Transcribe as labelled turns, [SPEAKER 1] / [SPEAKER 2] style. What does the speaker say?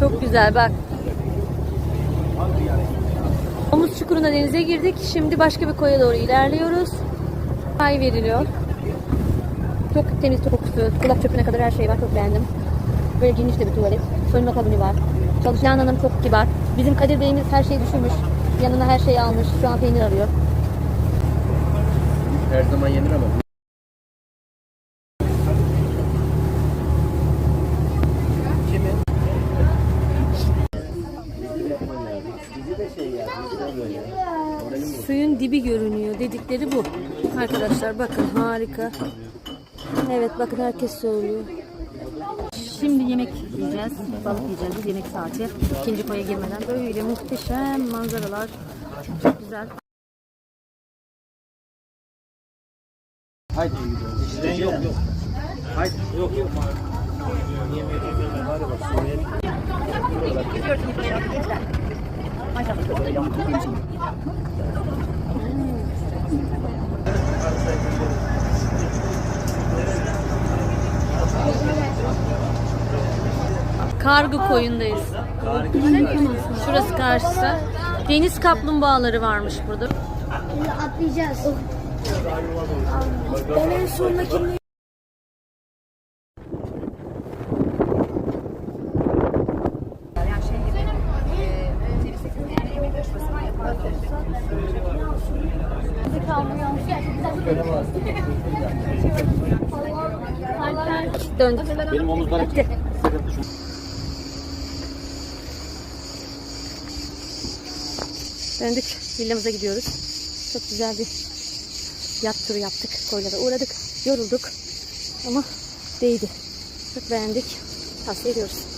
[SPEAKER 1] Çok güzel bak. Omuz çukuruna denize girdik. Şimdi başka bir koya doğru ilerliyoruz. Ay veriliyor. Çok temiz kokusu. Kulak çöpüne kadar her şey var. Çok beğendim. Böyle geniş de bir tuvalet. Soyunma kabini var. Çalışan hanım çok kibar. Bizim Kadir Bey'imiz her şeyi düşünmüş. Yanına her şeyi almış. Şu an peynir arıyor.
[SPEAKER 2] Her zaman yenir ama.
[SPEAKER 1] Suyun dibi görünüyor dedikleri bu. Arkadaşlar bakın harika. Evet bakın herkes söylüyor. Şimdi yemek yiyeceğiz. Balık yiyeceğiz. Biz yemek saati. İkinci koya girmeden böyle muhteşem manzaralar. Çok güzel.
[SPEAKER 2] Haydi. Sizden yok yok. Haydi. Yok yok.
[SPEAKER 1] Kargı koyundayız. Şurası karşısı. Deniz kaplumbağaları varmış burada.
[SPEAKER 3] Atlayacağız. Ben en sondakini
[SPEAKER 1] Döndük.
[SPEAKER 2] Benim omuzlarım sıkıntı.
[SPEAKER 1] Döndük. Villamıza gidiyoruz. Çok güzel bir yat turu yaptık. Koylara uğradık. Yorulduk. Ama değdi. Çok beğendik. Tavsiye ediyoruz.